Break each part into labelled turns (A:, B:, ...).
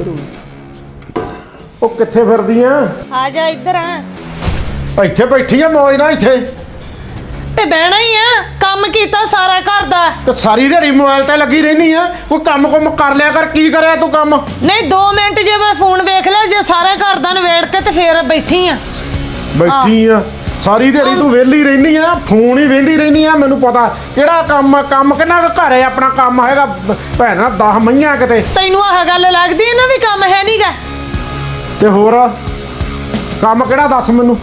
A: ਇੱਧਰ। ਉਹ ਕਿੱਥੇ ਫਿਰਦੀ ਆ
B: ਆ ਜਾ ਇੱਧਰ ਆ।
A: ਇੱਥੇ ਬੈਠੀ ਆ ਮੌਜ ਨਾਲ ਇੱਥੇ।
B: ਤੇ ਬਹਿਣਾ ਹੀ ਆ। ਕੰਮ ਕੀਤਾ ਸਾਰਾ ਘਰ ਦਾ।
A: ਤੇ ਸਾਰੀ ਦਿਹਾੜੀ ਮੋਬਾਈਲ ਤੇ ਲੱਗੀ ਰਹਿਣੀ ਆ। ਕੋਈ ਕੰਮ ਕੁਮ ਕਰ ਲਿਆ ਕਰ ਕੀ ਕਰਿਆ ਤੂੰ ਕੰਮ?
B: ਨਹੀਂ 2 ਮਿੰਟ ਜੇ ਮੈਂ ਫੋਨ ਵੇਖ ਲਿਆ ਜੇ ਸਾਰੇ ਘਰ ਦਾ ਨਵੇੜ ਕੇ ਤੇ ਫੇਰ ਬੈਠੀ ਆ।
A: ਬੈਠੀ ਆ। ਸਾਰੀ ਦਿਹਾੜੀ ਤੂੰ ਵਿਹਲੀ ਰਹਿਣੀ ਆ ਫੋਨ ਹੀ ਵੇਂਦੀ ਰਹਿਣੀ ਆ ਮੈਨੂੰ ਪਤਾ ਕਿਹੜਾ ਕੰਮ ਆ ਕੰਮ ਕਿੰਨਾ ਕੁ ਘਰੇ ਆਪਣਾ ਕੰਮ ਹੈਗਾ ਭੈਣਾ 10 ਮਈਆਂ ਕਿਤੇ।
B: ਤੈਨੂੰ ਆਹ ਗੱਲ ਲੱਗਦੀ ਹੈ ਨਾ ਵੀ ਕੰਮ ਹੈ ਨਹੀਂਗਾ
A: ਤੇ ਹੋਰ? ਕੰਮ ਕਿਹੜਾ ਦੱਸ ਮੈਨੂੰ?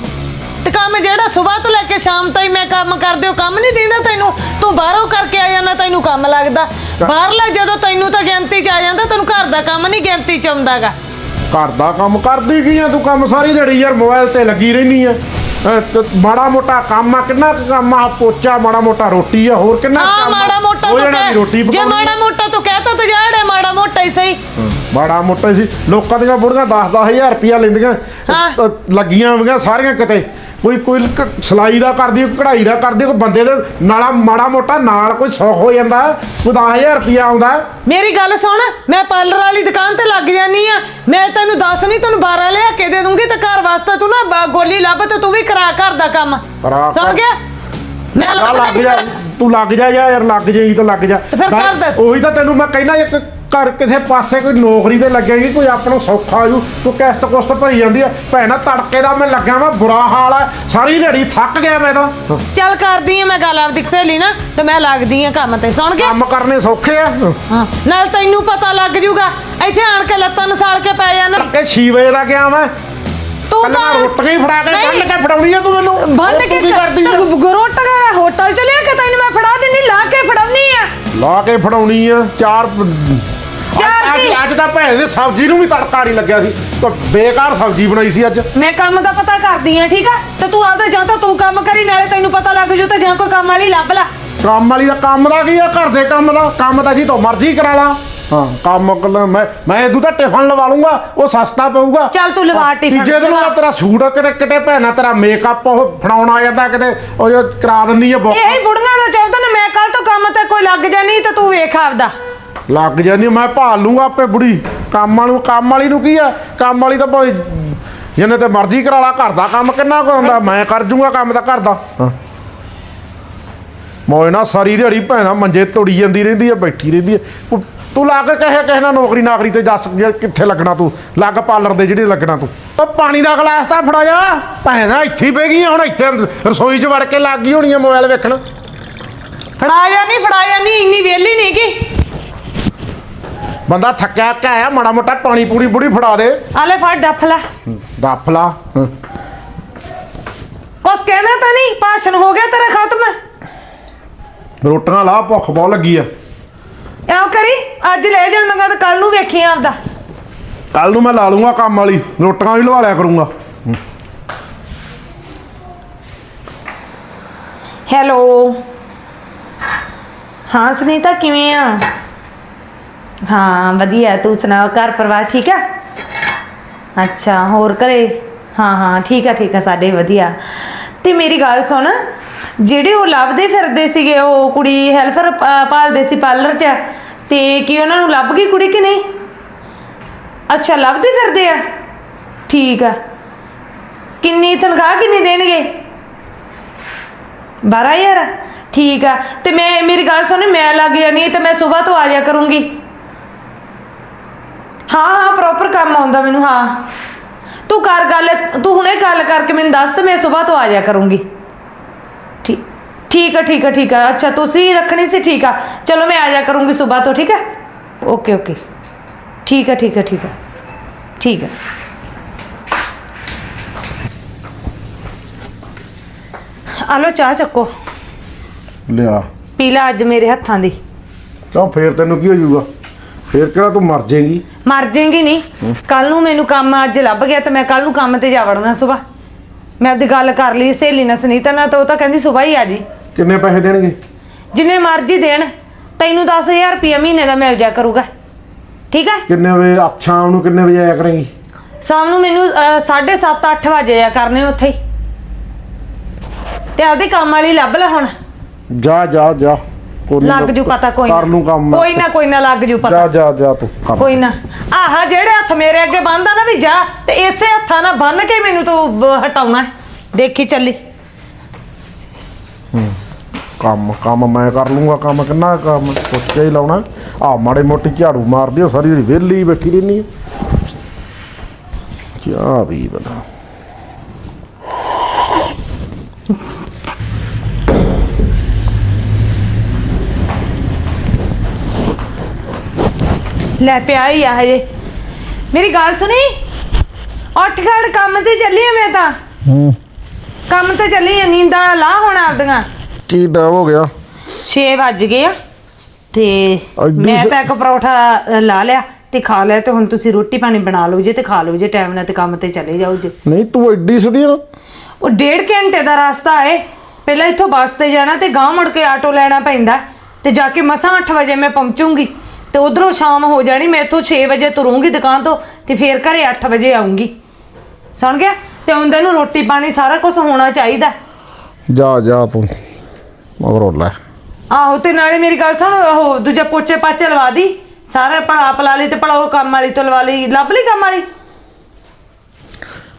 B: ਤੇ ਕੰਮ ਜਿਹੜਾ ਸਵੇਰ ਤੋਂ ਲੈ ਕੇ ਸ਼ਾਮ ਤਾਈਂ ਮੈਂ ਕੰਮ ਕਰਦੇ ਹੋ ਕੰਮ ਨਹੀਂ ਦਿੰਦਾ ਤੈਨੂੰ? ਤੂੰ ਬਾਹਰੋਂ ਕਰਕੇ ਆ ਜਾਂਦਾ ਤੈਨੂੰ ਕੰਮ ਲੱਗਦਾ। ਬਾਹਰਲਾ ਜਦੋਂ ਤੈਨੂੰ ਤਾਂ ਗਿਣਤੀ ਚ ਆ ਜਾਂਦਾ ਤੈਨੂੰ ਘਰ ਦਾ ਕੰਮ ਨਹੀਂ ਗਿਣਤੀ ਚ ਆਉਂਦਾਗਾ
A: ਘਰ ਦਾ ਕੰਮ ਕਰਦੀ ਕੀ ਆ ਤੂੰ? ਕੰਮ ਸਾਰੀ ਦਿਹਾੜੀ ਯਾਰ ਮੋਬਾਈਲ ਤੇ ਲੱਗੀ ਰਹਿਣੀ ਆ। ਮਾੜਾ ਮੋਟਾ ਕੰਮ ਆ ਕਿੰਨਾ ਕੰਮ ਆ ਪੋਚਾ ਮਾੜਾ ਮੋਟਾ ਰੋਟੀ ਆ ਹੋਰ ਕਿੰਨਾ
B: ਹਾਂ
A: ਕੰਮ ਆ?
B: ਮਾੜਾ ਮੋਟਾ ਤੂੰ ਕਹਿ ਜੇ। ਮਾੜਾ ਮੋਟਾ ਤੂੰ ਕਹਤਾ ਤਾਂ ਜਾੜ ਹੈ ਮਾੜਾ ਮੋਟਾ ਹੀ ਸਹੀ
A: ਮਾੜਾ ਮੋਟਾ ਹੀ ਸੀ ਲੋਕਾਂ ਦੀਆਂ ਬੁੜੀਆਂ 10-10000 ਰੁਪਇਆ ਲੈਂਦੀਆਂ
B: ਹਾਂ।
A: ਅ, ਲੱਗੀਆਂ ਹੋਈਆਂ ਸਾਰੀਆਂ ਕਿਤੇ ਕੋਈ ਕੋਈ ਸਿਲਾਈ ਦਾ ਕਰਦੀ ਕੋਈ ਕਢਾਈ ਦਾ ਕਰਦੀ ਕੋਈ ਬੰਦੇ ਦੇ ਨਾਲਾ ਮਾੜਾ ਮੋਟਾ ਨਾਲ ਕੋਈ ਸੁੱਖ ਹੋ ਜਾਂਦਾ। ਕੋਈ 10000 ਰੁਪਇਆ ਆਉਂਦਾ।
B: ਮੇਰੀ ਗੱਲ ਸੁਣ ਮੈਂ ਪਾਰਲਰ ਵਾਲੀ ਦੁਕਾਨ ਤੇ ਲੱਗ ਜਾਨੀ ਆ ਮੈਂ ਤੈਨੂੰ ਦੱਸ ਨਹੀਂ ਤੈਨੂੰ 12 ਲਿਆ ਕੇ ਦੇ ਦੂੰਗੀ ਤੇ ਘਰ ਵਾਸਤੇ ਤੂੰ ਨਾ ਗੋਲੀ ਲੱਭ ਤੇ ਤੂੰ ਵੀ ਕਰਾ ਘਰ ਦਾ ਕੰਮ। ਸੁਣ ਗਿਆ? ਮੈਂ
A: ਲੱਗ ਜਾ ਤੂੰ ਲੱਗ ਜਾ ਯਾਰ ਯਾਰ ਲੱਗ ਜਾਈ ਤਾਂ ਲੱਗ ਜਾ। ਉਹੀ ਤਾਂ ਤੈਨੂੰ ਮੈਂ ਕਹਿਣਾ ਇੱਕ ਘਰ ਕਿਸੇ ਪਾਸੇ ਕੋਈ ਨੌਕਰੀ ਤੇ ਲੱਗੇਗੀ ਕੋਈ ਆਪਣਾ ਸੌਖਾ ਹੋ ਜੂ ਤੂੰ ਕਿਸ਼ਤ ਕੁਸਤ ਭਰੀ ਜਾਂਦੀ ਆ। ਭੈਣਾ ਤੜਕੇ ਦਾ ਮੈਂ ਲੱਗਿਆ ਵਾ ਬੁਰਾ ਹਾਲ ਆ। ਸਾਰੀ ਦਿਹਾੜੀ ਥੱਕ ਗਿਆ ਮੈਂ ਤਾਂ।
B: ਚੱਲ ਕਰਦੀ ਆ ਮੈਂ ਗੱਲ ਆਪਦੀ ਸਹੇਲੀ ਨਾ ਤੇ ਮੈਂ ਲੱਗਦੀ ਆ ਕੰਮ ਤੇ। ਸੁਣ ਗਿਆ
A: ਕੰਮ ਕਰਨੇ ਸੌਖੇ ਆ।
B: ਹਾਂ। ਨਾਲ ਤੈਨੂੰ ਪਤਾ ਲੱਗ ਜੂਗਾ ਇੱਥੇ ਆਣ ਕੇ ਲੱਤਾਂ ਨਸਾਲ ਕੇ ਪੈ ਜਾਣਾ।
A: ਕਿ 6 ਵਜੇ ਦਾ ਗਿਆ ਮੈਂ
B: ਤੂੰ
A: ਕੱਲਾ ਰੋਟੀਆਂ ਹੀ ਫੜਾ ਕੇ। ਬੰਨ ਕੇ ਫੜਾਉਣੀ ਆ ਤੂੰ ਮੈਨੂੰ।
B: ਬੰਨ ਕੇ
A: ਤੂੰ ਕੀ ਕਰਦੀ ਆ?
B: ਗਰੋਟ ਹੋਟਲ ਚ ਲਿਆ ਕੇ ਤੈਨੂੰ ਮੈਂ ਫੜਾ ਦਿੰਦੀ ਲਾ ਕੇ ਫੜਾਉਣੀ ਆ।
A: ਲਾ ਕੇ ਫੜਾਉਣੀ ਆ ਚਾਰ
B: ਚਾਰ
A: ਅੱਜ-
B: ਕੀ?
A: ਅੱਜ ਤਾਂ ਭੈਣ ਦੇ ਸਬਜ਼ੀ ਨੂੰ ਵੀ ਤੜਕਾ ਨਹੀਂ ਲੱਗਿਆ ਸੀ। ਤਾਂ ਬੇਕਾਰ ਸਬਜ਼ੀ ਬਣਾਈ ਸੀ ਅੱਜ।
B: ਮੈਂ ਕੰਮ ਦਾ ਪਤਾ ਕਰਦੀ ਆ ਠੀਕ ਆ? ਤੇ ਤੂੰ ਆਪਦਾ ਜਾਂ ਤਾਂ ਤੂੰ ਕੰਮ ਕਰੀ ਨਾਲੇ ਤੈਨੂੰ ਪਤਾ ਲੱਗ ਜੂ ਤੇ ਜਾਂ ਕੋਈ ਕੰਮ ਵਾਲੀ ਲੱਭ ਲੈ।
A: ਕੰਮ ਵਾਲੀ ਦਾ ਕੰਮ ਦਾ ਕੀ ਆ? ਘਰ ਦੇ ਕੰਮ ਦਾ। ਕੰਮ ਤਾਂ ਜੀ ਤੋਂ ਮਰਜ਼ੀ ਕਰਾ ਲਾ। ਹਾਂ। ਕੰਮ ਕਰ ਮੈਂ ਮੈਂ ਇਦੋਂ ਤਾਂ ਟਿਫਨ ਲਵਾ ਲੂੰਗਾ। ਉਹ ਸਸਤਾ ਪਊਗਾ।
B: ਚੱਲ ਤੂੰ ਲਵਾ ਟਿਫਨ।
A: ਤੀਜੇ ਦਿਨ ਉਹ ਤੇਰਾ ਸੂਟ ਕਿਤੇ ਕਿਤੇ ਭੈਣਾ ਤੇਰਾ ਮੇਕਅਪ ਉਹ ਫੜਾਉਣ ਆ ਜਾਂਦਾ ਕਿਤੇ ਉਹ ਜੋ ਕਰਾ ਦਿੰਦੀ ਆ ਬੁੱਕ।
B: ਇਹ ਬੁੜੀਆਂ ਦਾ ਚਾਹੁੰਦਾ ਨਾ ਮੈਂ ਕੱਲ ਤੋਂ ਕੰਮ ਤੇ ਕੋਈ ਲੱਗ ਜਾਣੀ ਤੇ ਤੂੰ ਵੇਖ ਆਪਦਾ।
A: ਲੱਗ ਜਾਂਦੀ ਮੈਂ ਭਾਲ ਲੂੰਗਾ ਆਪੇ ਬੁੜੀ। ਕੰਮ ਵਾਲੀ ਨੂੰ ਕੰਮ ਵਾਲੀ ਨੂੰ ਕੀ ਆ? ਕੰਮ ਵਾਲੀ ਤਾਂ ਭਾਵੇਂ ਜਿਹਨੇ ਤੇ ਮਰਜ਼ੀ ਕਰਾ ਲਾ ਘਰ ਦਾ ਕੰਮ ਕਿੰਨਾ ਕੁ ਹੁੰਦਾ? ਮੈਂ ਕਰ ਜੂੰਗਾ ਕੰਮ ਤਾਂ ਘਰ ਦਾ। ਹਾਂ। ਮੋਏ ਨਾ ਸਾਰੀ ਦਿਹਾੜੀ ਭੈਣਾ ਮੰਜੇ ਤੋੜੀ ਜਾਂਦੀ ਰਹਿੰਦੀ ਆ ਬੈਠੀ ਰਹਿੰਦੀ ਆ। ਤੂੰ- ਤੂੰ ਲੱਗ ਕਹੇ ਕਿਸੇ ਨਾਲ ਨੌਕਰੀ ਨਾਕਰੀ ਤੇ ਦੱਸ ਜੇ ਕਿੱਥੇ ਲੱਗਣਾ ਤੂੰ? ਲੱਗ ਪਾਰਲਰ ਦੇ ਜਿਹੜੇ ਲੱਗਣਾ ਤੂੰ। ਉਹ ਪਾਣੀ ਦਾ ਗਲਾਸ ਤਾਂ ਫੜਾ ਜਾ। ਭੈਣਾ ਇੱਥੇ ਹੀ ਪੈ ਗਈ ਆ, ਹੁਣ ਇੱਥੇ ਰਸੋਈ 'ਚ ਵੜ ਕੇ ਲੱਗ ਗਈ ਹੋਣੀ ਆ ਮੋਬਾਈਲ ਵੇਖਣ।
B: ਫੜਾ ਜਾ ਨਹੀਂ ਫੜਾ ਜਾ ਨਹੀਂ ਇੰਨੀ ਵੇਲੀ ਨਹੀਂ ਕੀ
A: ਬੰਦਾ ਥੱਕਿਆ ਘਾਇਆ ਮਾੜਾ ਮੋਟਾ ਪਾਣੀ ਪੂਰੀ ਬੁੜੀ ਫੜਾ ਦੇ।
B: ਆਲੇ ਫੜ ਡੱਫ ਲੈ
A: ਡੱਫ ਲਾ ਹਾਂ।
B: ਕੁਛ ਕਹਿਣਾ ਤਾਂ ਨਹੀਂ ਭਾਸ਼ਣ ਹੋ ਗਿਆ ਤੇਰਾ ਖਤਮ।
A: ਰੋਟੀਆਂ ਲਾ ਭੁੱਖ ਬਹੁਤ ਲੱਗੀ ਆ।
B: ਐਂ ਕਰੀ ਅੱਜ ਲੈ ਜਾਵਾਂਗਾ ਤੇ ਕੱਲ ਨੂੰ ਵੇਖੀ ਆਪਦਾ।
A: ਕੱਲ ਨੂੰ ਮੈਂ ਲਾ ਲੂੰਗਾ ਕੰਮ ਵਾਲੀ ਰੋਟੀਆਂ ਵੀ ਲਵਾ ਲਿਆ ਕਰੂੰਗਾ।
B: ਹੈਲੋ। ਹਾਂ ਸੁਨੀਤਾ ਕਿਵੇਂ ਆ? ਹਾਂ, ਵਧੀਆ। ਤੂੰ ਸੁਣਾ ਘਰ ਪਰਿਵਾਰ ਠੀਕ ਆ? ਅੱਛਾ, ਹੋਰ ਘਰੇ? ਹਾਂ ਹਾਂ, ਠੀਕ ਆ ਠੀਕ ਆ, ਸਾਡੇ ਵਧੀਆ। ਤੇ ਮੇਰੀ ਗੱਲ ਸੁਣ, ਜਿਹੜੇ ਉਹ ਲੱਭਦੇ ਫਿਰਦੇ ਸੀਗੇ, ਉਹ ਕੁੜੀ ਹੈਲਪਰ ਪਾਲਦੇ ਸੀ ਪਾਰਲਰ 'ਚ, ਤੇ ਕੀ ਉਹਨਾਂ ਨੂੰ ਲੱਭ ਗਈ ਕੁੜੀ ਕਿ ਨਹੀਂ? ਅੱਛਾ, ਲੱਭਦੇ ਫਿਰਦੇ ਆ? ਠੀਕ ਆ। ਕਿੰਨੀ ਤਨਖਾਹ ਕਿੰਨੀ ਦੇਣਗੇ? 12000 ਠੀਕ ਆ। ਤੇ ਮੈਂ, ਮੇਰੀ ਗੱਲ ਸੁਣ, ਮੈਂ ਲੱਗ ਜਾਣੀ ਤੇ ਮੈਂ ਸਵੇਰ ਤੋਂ ਆ ਜਾ ਕਰੂੰਗੀ। ਹਾਂ ਹਾਂ ਪ੍ਰੋਪਰ ਕੰਮ ਆਉਂਦਾ ਮੈਨੂੰ ਹਾਂ। ਤੂੰ ਕਰ ਗੱਲ ਤੂੰ ਹੁਣੇ ਗੱਲ ਕਰਕੇ ਮੈਨੂੰ ਦੱਸ ਤੇ ਮੈਂ ਸਵੇਰ ਤੋਂ ਆ ਜਾ ਕਰੂੰਗੀ। ਠੀਕ ਠੀਕ ਆ ਠੀਕ ਆ ਠੀਕ ਆ। ਅੱਛਾ ਤੁਸੀਂ ਰੱਖਣੀ ਸੀ ਠੀਕ ਆ। ਚਲੋ ਮੈਂ ਆ ਜਾ ਕਰੂੰਗੀ ਸਵੇਰ ਤੋਂ ਠੀਕ ਹੈ ਓਕੇ ਓਕੇ। ਠੀਕ ਆ ਠੀਕ ਆ ਠੀਕ ਆ। ਠੀਕ ਆ। ਆਲੋ ਚਾਹ ਚੱਕੋ।
A: ਲਿਆ।
B: ਪੀ ਲੈ ਅੱਜ ਮੇਰੇ ਹੱਥਾਂ ਦੀ।
A: ਕਿਉਂ ਫੇਰ ਤੈਨੂੰ ਕੀ ਹੋ ਜਾਊਗਾ? ਫੇਰ ਕਿਹੜਾ ਤੂੰ ਮਰ ਜਾਏਗੀ?
B: ਮਰ ਜਾਏਗੀ ਨਹੀਂ। ਕੱਲ ਨੂੰ ਮੈਨੂੰ ਕੰਮ ਅੱਜ ਲੱਭ ਗਿਆ ਤੇ ਮੈਂ ਕੱਲ ਨੂੰ ਕੰਮ ਤੇ ਜਾ ਵੜਨਾ ਸਵੇਰ ਮੈਂ ਆਪਦੀ ਗੱਲ ਕਰ ਲਈ ਸਹੇਲੀ ਨਾਲ ਸੁਨੀਤਾ ਨਾਲ ਤਾਂ ਉਹ ਤਾਂ ਕਹਿੰਦੀ ਸਵੇਰ ਹੀ ਆ ਜੀ।
A: ਕਿੰਨੇ ਪੈਸੇ ਦੇਣਗੇ?
B: ਜਿੰਨੇ ਮਰਜ਼ੀ ਦੇਣ ਤੈਨੂੰ 10000 ਰੁਪਏ ਮਹੀਨੇ ਦਾ ਮਿਲ ਜਾ ਕਰੂਗਾ। ਠੀਕ ਹੈ
A: ਕਿੰਨੇ ਵਜੇ ਆ- ਸ਼ਾਮ ਨੂੰ ਕਿੰਨੇ ਵਜੇ ਆਇਆ ਕਰੇਂਗੀ?
B: ਸ਼ਾਮ ਨੂੰ ਮੈਨੂੰ 7:30 8 ਵਜੇ ਆ ਕਰਨੇ ਉੱਥੇ ਹੀ। ਤੇ ਆਪਦੀ ਕੰਮ ਵਾਲੀ ਲੱਭ ਲੈ ਹੁਣ।
A: ਜਾ ਜਾ ਜਾ।
B: ਲੱਗ ਜੂ ਪਤਾ ਕੋਈ ਨਾ।
A: ਕਰ ਲੂੰ ਕੰਮ ਮੈਂ।
B: ਕੋਈ ਨਾ ਕੋਈ ਨਾ ਲੱਗ ਜੂ
A: ਜਾ
B: ਪਤਾ।
A: ਜਾ ਜਾ ਤੂੰ ਕਰ
B: ਕੋਈ ਨਾ। ਆਹ ਜਿਹੜੇ ਹੱਥ ਮੇਰੇ ਅੱਗੇ ਬੰਨਦਾ ਨਾ ਵੀ ਜਾ ਤੇ ਇਸੇ ਹੱਥਾਂ ਨਾਲ ਬੰਨ ਕੇ ਮੈਨੂੰ ਤੂੰ ਬ- ਹਟਾਉਣਾ ਹੈ। ਦੇਖੀ ਚੱਲੀ।
A: ਕੰਮ ਕੰਮ ਮੈਂ ਕਰ ਲੂੰਗਾ ਕੰਮ ਕਿੰਨਾ ਕੰਮ ਸੋਚਿਆ ਹੀ ਲਾਉਣਾ। ਆ ਮਾੜੇ ਮੋਟੀ ਝਾੜੂ ਮਾਰ ਦਿਓ ਸਾਰੀ ਦਿਹਾੜੀ ਵਿਹਲੀ ਬੈਠੀ ਰਹਿਨੀ ਆ। ਚਾਹ ਵੀ ਬਣਾ।
B: ਲੈ ਪਿਆ ਹੀ ਆ ਹਜੇ। ਮੇਰੀ ਗੱਲ ਸੁਣੀ? ਉੱਠ ਖੜ ਕੰਮ ਤੇ ਚੱਲੀ ਆ ਮੈਂ ਤਾਂ।
A: ਹੂੰ।
B: ਕੰਮ ਤੇ ਚੱਲੀ ਆ ਨੀਂਦਾਂ ਲਾ ਹੁਣ ਆਪਦੀਆਂ।
A: ਕੀ ਟਾਈਮ ਹੋ ਗਿਆ?
B: 6 ਵੱਜ ਗਏ ਆ। ਤੇ ਮੈਂ
A: ਸ-
B: ਤਾਂ ਇੱਕ ਪਰੌਠਾ ਅ, ਲਾ ਲਿਆ ਤੇ ਖਾ ਲਿਆ ਤੇ ਹੁਣ ਤੁਸੀਂ ਰੋਟੀ ਪਾਣੀ ਬਣਾ ਲਓ ਜੇ ਤੇ ਖਾ ਲਓ ਜੇ ਟਾਈਮ ਨਾਲ ਤੇ ਕੰਮ ਤੇ ਚਲੇ ਜਾਓ ਜੇ।
A: ਨਹੀਂ ਤੂੰ ਐਡੀ ਸਦੀ ਆ
B: ਉਹ ਡੇਢ ਘੰਟੇ ਦਾ ਰਸਤਾ ਹੈ ਪਹਿਲਾਂ ਇੱਥੋਂ ਬੱਸ ਤੇ ਜਾਣਾ ਤੇ ਗਾਂਹ ਮੁੜ ਕੇ ਆਟੋ ਲੈਣਾ ਪੈਂਦਾ। ਤੇ ਜਾ ਕੇ ਮਸਾਂ 8 ਵਜੇ ਮੈਂ ਪਹੁੰਚੂੰਗੀ। ਤੇ ਉਧਰੋਂ ਸ਼ਾਮ ਹੋ ਜਾਣੀ ਮੈਂ ਇੱਥੋਂ 6 ਵਜੇ ਤੁਰੂੰਗੀ ਦੁਕਾਨ ਤੋਂ ਤੇ ਫੇਰ ਘਰੇ 8 ਵਜੇ ਆਉਂਗੀ ਸੁਣ ਗਿਆ? ਤੇ ਹੁੰਦੇ ਨੂੰ ਰੋਟੀ ਪਾਣੀ ਸਾਰਾ ਕੁਝ ਹੋਣਾ ਚਾਹੀਦਾ।
A: ਜਾ ਜਾ ਤੂੰ ਮਗਰੋਂ ਲੈ।
B: ਆਹੋ ਤੇ ਨਾਲੇ ਮੇਰੀ ਗੱਲ ਸੁਣ ਉਹ ਦੂਜਾ ਪੋਚੇ ਪਾਚੇ ਲਵਾ ਦੀ। ਸਾਰਾ ਭਲਾ ਪਲਾ ਲਈ ਤੇ ਭਲਾ ਉਹ ਕੰਮ ਵਾਲੀ ਤੋਂ ਲਵਾ ਲਈ। ਲੱਭ ਲਈ ਕੰਮ ਵਾਲੀ?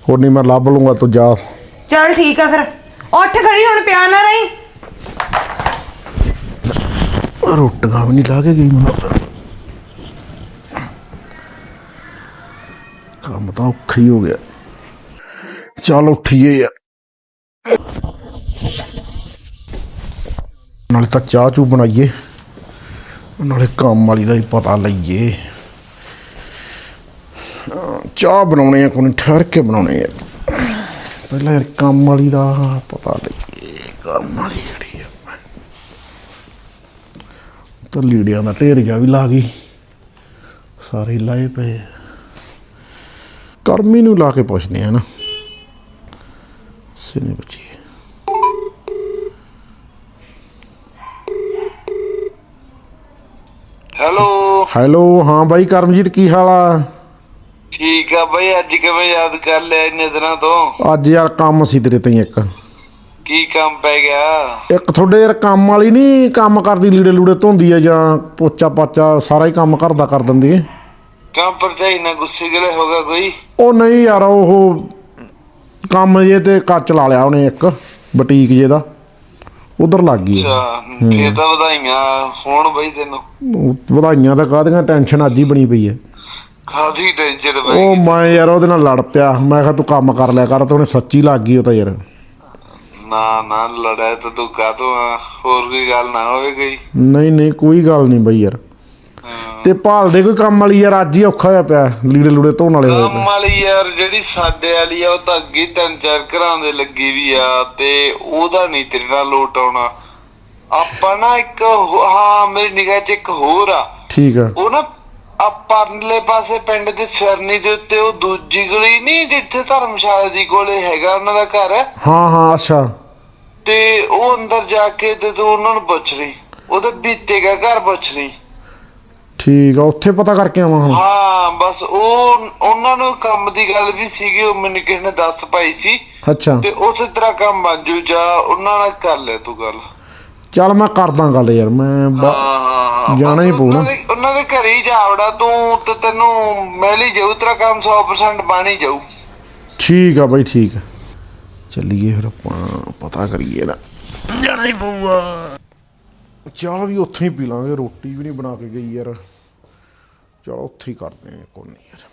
A: ਹੋਰ ਨਹੀਂ ਮੈਂ ਲੱਭ ਲੂੰਗਾ ਤੂੰ ਜਾ।
B: ਚੱਲ ਠੀਕ ਆ ਫਿਰ। ਉੱਠ ਖੜੀ ਹੁਣ ਪਿਆ ਨਾ ਰਹੀ।
A: ਰੋਟੀਆਂ ਵੀ ਨਹੀਂ ਲਾ ਕੇ ਗਈ ਮੈਨੂੰ। ਤਾਂ ਔਖਾ ਹੀ ਹੋ ਗਿਆ। ਚੱਲ ਉੱਠੀਏ ਯਾਰ। ਨਾਲੇ ਤਾਂ ਚਾਹ ਚੂ ਬਣਾਈਏ। ਨਾਲੇ ਕੰਮ ਵਾਲੀ ਦਾ ਹੀ ਪਤਾ ਲਈਏ। ਚਾਹ ਬਣਾਉਣੇ ਆ, ਕੋਈ ਠਹਿਰ ਕੇ ਬਣਾਉਣੇ ਆ। ਪਹਿਲਾਂ ਯਾਰ ਕੰਮ ਵਾਲੀ ਦਾ ਪਤਾ ਲਈਏ, ਕੰਮ ਵਾਲੀ ਜਿਹੜੀ ਆ। ਤਾਂ ਲੀੜਿਆਂ ਦਾ ਢੇਰ ਜਿਹਾ ਵੀ ਲਾ ਗਈ। ਸਾਰੇ ਲਾਏ ਪਏ ਕਰਮੀ ਨੂੰ ਲਾ ਕੇ ਪੁੱਛਦੇ ਆ ਨਾ। ਸਿਨੇ ਬੱਚੀ।
C: ਹੈਲੋ।
A: ਹੈਲੋ ਹਾਂ ਬਾਈ ਕਰਮਜੀਤ ਕੀ ਹਾਲ ਆ?
C: ਠੀਕ ਆ ਬਈ ਅੱਜ ਕਿਵੇਂ ਯਾਦ ਕਰ ਲਿਆ ਇੰਨੇ ਦਿਨਾਂ ਤੋਂ?
A: ਅੱਜ ਯਾਰ ਕੰਮ ਸੀ ਤੇਰੇ ਤੇ ਇੱਕ।
C: ਕੀ ਕੰਮ ਪੈ ਗਿਆ?
A: ਇੱਕ ਤੁਹਾਡੇ ਯਾਰ ਕੰਮ ਵਾਲੀ ਨਹੀਂ ਕੰਮ ਕਰਦੀ ਲੀੜੇ ਲੂੜੇ ਧੋਂਦੀ ਆ ਜਾਂ ਪੋਚਾ ਪਾਚਾ ਸਾਰਾ ਹੀ ਕੰਮ ਘਰ ਦਾ ਕਰ ਦਿੰਦੀ ਏ।
C: ਕੰਮ ਭਰਜਾਈ ਨਾ ਗੁੱਸੇ ਗਿਲੇ ਹੋਗਾ ਕੋਈ?
A: ਉਹ ਨਹੀਂ ਯਾਰ ਉਹ ਕੰਮ ਜੇ ਤੇ ਕੱਚ ਲਾ ਲਿਆ ਉਹਨੇ ਇੱਕ ਬੁਟੀਕ ਜੇ ਦਾ। ਉਧਰ ਲੱਗ ਗਈ ਉਹ।
C: ਅੱਛਾ ਫੇਰ ਤਾਂ ਵਧਾਈਆਂ ਹੋਣ ਬਈ ਤੈਨੂੰ।
A: ਉਹ ਵਧਾਈਆਂ ਤਾਂ ਕਾਹਦੀਆਂ ਟੈਨਸ਼ਨ ਅੱਜ ਹੀ ਬਣੀ ਪਈ ਐ
C: ਕਾਦੀ ਟੈਨਸ਼ਨ
A: ਉਹ
C: ਬਈ
A: ਮੈਂ ਯਾਰ ਉਹਦੇ ਨਾਲ ਲੜ ਪਿਆ ਮੈਂ ਕਿਹਾ ਤੂੰ ਕੰਮ ਕਰ ਲਿਆ ਕਰ ਤੇ ਉਹਨੇ ਸੱਚੀ ਲੱਗ ਗਈ ਉਹ ਤਾਂ ਯਾਰ।
C: ਨਾ ਨਾ ਲੜਾਈ ਤਾਂ ਤੂੰ ਆ? ਹੋਰ ਕੋਈ ਗੱਲ ਨਾ ਹੋਵੇ ਕੋਈ।
A: ਨਹੀਂ ਨਹੀਂ ਕੋਈ ਗੱਲ ਨਹੀਂ ਬਈ ਯਾਰ।
C: ਹਾਂ।
A: ਤੇ ਭਾਲਦੇ ਕੋਈ ਕੰਮ ਵਾਲੀ ਯਾਰ ਅੱਜ ਹੀ ਔਖਾ ਹੋਇਆ ਪਿਆ ਲੀੜੇ ਲੂੜੇ ਧੋਣ ਵਾਲੇ ਹੋਏ
C: ਕੰਮ
A: ਪਏ।
C: ਵਾਲੀ ਯਾਰ ਜਿਹੜੀ ਸਾਡੇ ਵਾਲੀ ਆ ਉਹ ਤਾਂ ਅੱਗੇ ਹੀ ਤਿੰਨ ਚਾਰ ਘਰਾਂ ਦੇ ਲੱਗੀ ਵੀ ਆ ਤੇ ਉਹਦਾ ਨਹੀਂ ਤੇਰੇ ਨਾਲ ਲੋਟ ਆਉਣਾ। ਆਪਾਂ ਨਾ ਇੱਕ ਹੋ- ਹਾਂ ਮੇਰੀ ਨਿਗਾਹ 'ਚ ਇੱਕ ਹੋਰ ਆ।
A: ਠੀਕ ਆ।
C: ਉਹ ਨਾ ਆ ਪਰਲੇ ਪਾਸੇ ਪਿੰਡ ਦੇ ਫਿਰਨੀ ਦੇ ਉੱਤੇ ਉਹ ਦੂਜੀ ਗਲੀ ਨਹੀਂ ਜਿੱਥੇ ਧਰਮਸ਼ਾਲਾ ਦੀ ਕੋਲੇ ਹੈਗਾ ਉਹਨਾਂ ਦਾ ਘਰ।
A: ਹਾਂ ਹਾਂ ਅੱਛਾ।
C: ਤੇ ਉਹ ਅੰਦਰ ਜਾ ਕੇ ਤੇ ਤੂੰ ਉਹਨਾਂ ਨੂੰ ਪੁੱਛ ਲਈ। ਉਹਦੇ ਬੀਤੇਗਾ ਘਰ ਪੁੱਛ ਲਈ।
A: ਠੀਕ ਆ ਉੱਥੇ ਪਤਾ ਕਰਕੇ ਆਵਾਂ ਹੁਣ।
C: ਹਾਂ ਬਸ ਉਹ ਉਹਨਾਂ ਨੂੰ ਕੰਮ ਦੀ ਗੱਲ ਵੀ ਸੀਗੀ ਉਹ ਮੈਨੂੰ ਕਿਸੇ ਨੇ ਦੱਸ ਪਾਈ ਸੀ।
A: ਅੱਛਾ।
C: ਤੇ ਉਸੇ ਤਰ੍ਹਾਂ ਕੰਮ ਬਣ ਜੂ ਜਾ ਉਹਨਾਂ ਨਾਲ ਕਰ ਲੈ ਤੂੰ ਗੱਲ।
A: ਚੱਲ ਮੈਂ ਕਰਦਾ ਗੱਲ ਯਾਰ ਮੈਂ ਬ-
C: ਹਾਂ
A: ਜਾਣਾ ਹੀ
C: ਬਸ
A: ਪਊ ਨਾ।
C: ਉਹਨਾਂ ਦੇ ਉਹਨਾਂ ਦੇ ਘਰੇ ਹੀ ਜਾਵੜਾ ਤੂੰ ਤੇ ਤੈਨੂੰ ਮਿਲ ਜਾਊ ਤੇਰਾ ਕੰਮ 100% ਬਣ ਹੀ ਜਾਊ।
A: ਠੀਕ ਆ ਬਈ ਠੀਕ ਆ। ਚੱਲੀਏ ਫਿਰ ਆਪਾਂ ਪਤਾ ਕਰੀਏ ਨਾ। ਜਾਣਾ ਹੀ ਪਊਗਾ। ਚਾਹ ਵੀ ਉੱਥੇ ਹੀ ਪੀ ਲਾਂਗੇ ਰੋਟੀ ਵੀ ਨਹੀਂ ਬਣਾ ਕੇ ਗਈ ਯਾਰ। ਚਲੋ ਉੱਥੇ ਹੀ ਕਰਦੇ ਆ ਕੋਈ ਨਹੀਂ ਯਾਰ।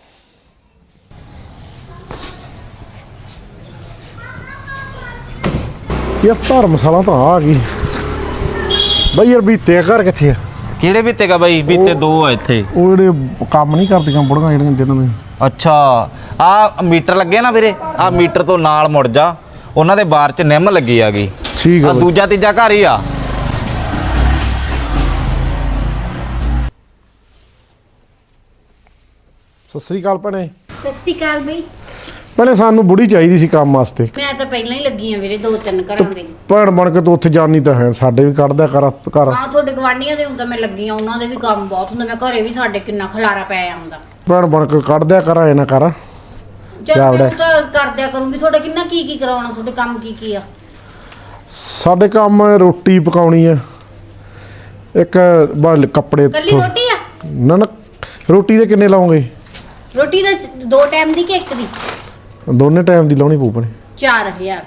A: ਇਹ ਧਰਮਸ਼ਾਲਾ ਤਾਂ ਆ ਗਈ। ਬਈ ਯਾਰ ਬੀਤੇ ਘਰ ਕਿੱਥੇ ਆ?
D: ਕਿਹੜੇ ਬੀਤੇ ਕਾ ਬਾਈ? ਬੀਤੇ ਦੋ ਆ ਇੱਥੇ।
A: ਉਹ ਜਿਹੜੇ ਕੰਮ ਨਹੀਂ ਕਰਦੀਆਂ ਬੁੜੀਆਂ ਜਿਹੜੀਆਂ ਜਿਹਨਾਂ ਦੇ।
D: ਅੱਛਾ ਆ ਮੀਟਰ ਲੱਗੇ ਨਾ ਵੀਰੇ ਆ ਮੀਟਰ ਤੋਂ ਨਾਲ ਮੁੜ ਜਾ। ਉਹਨਾਂ ਦੇ ਬਾਰ ਚ ਨਿੰਮ ਲੱਗੀ ਆਗੀ
A: ਠੀਕ ਆ
D: ਆ
A: ਬਈ।
D: ਦੂਜਾ ਤੀਜਾ ਘਰ ਹੀ ਆ।
A: ਸਤਿ ਸ੍ਰੀ ਅਕਾਲ ਭੈਣੇ।
E: ਸਤਿ ਸ਼੍ਰੀ ਅਕਾਲ ਬਈ।
A: ਭੈਣੇ ਸਾਨੂੰ ਬੁੜੀ ਚਾਹੀਦੀ ਸੀ ਕੰਮ ਵਾਸਤੇ।
E: ਮੈਂ ਤਾਂ ਪਹਿਲਾਂ ਹੀ ਲੱਗੀ ਆ ਵੀਰੇ ਦੋ ਤਿੰਨ ਘਰਾਂ ਦੇ।
A: ਭੈਣ ਬਣ ਕੇ ਤੂੰ ਉੱਥੇ ਜਾਣੀ ਤਾਂ ਹੈ ਸਾਡੇ ਵੀ ਕੱਢਦਾ ਕਰ ਘਰ।
E: ਹਾਂ ਤੁਹਾਡੇ ਗਵਾਂਢੀਆਂ ਦੇ ਹੁੰਦਾ ਮੈਂ ਲੱਗੀ ਆ ਉਹਨਾਂ ਦੇ ਵੀ ਕੰਮ ਬਹੁਤ ਹੁੰਦਾ ਮੈਂ ਘਰੇ ਵੀ ਸਾਡੇ ਕਿੰਨਾ ਖਲਾਰਾ ਪੈ ਆਉਂਦਾ।
A: ਭੈਣ ਬਣ ਕੇ ਕੱਢਦਿਆ ਕਰ ਐ ਨਾ ਕਰ।
E: ਚਲ। ਮੈਂ ਤਾਂ ਕਰਦਿਆ ਕਰੂੰਗੀ ਤੁਹਾਡਾ ਕਿੰਨਾ ਕੀ ਕੀ ਕਰਾਉਣਾ ਤੁਹਾਡੇ ਕੰਮ ਕੀ ਕੀ ਆ?
A: ਸਾਡੇ ਕੰਮ ਰੋਟੀ ਪਕਾਉਣੀ ਆ। ਇੱਕ ਬਲ ਕੱਪੜੇ
E: ਕੱਲੀ ਰੋਟੀ ਆ?
A: ਨਾ ਨਾ ਰੋਟੀ ਦੇ ਕਿੰਨੇ ਲਾਉਂਗੇ?
E: ਰੋਟੀ ਦਾ ਦੋ ਟਾਈਮ ਦੀ ਕਿ ਇੱਕ ਦੀ?
A: ਦੋਨੇ ਟਾਈਮ ਦੀ ਲਾਉਣੀ ਪਊ ਆਪਣੇ
E: 4000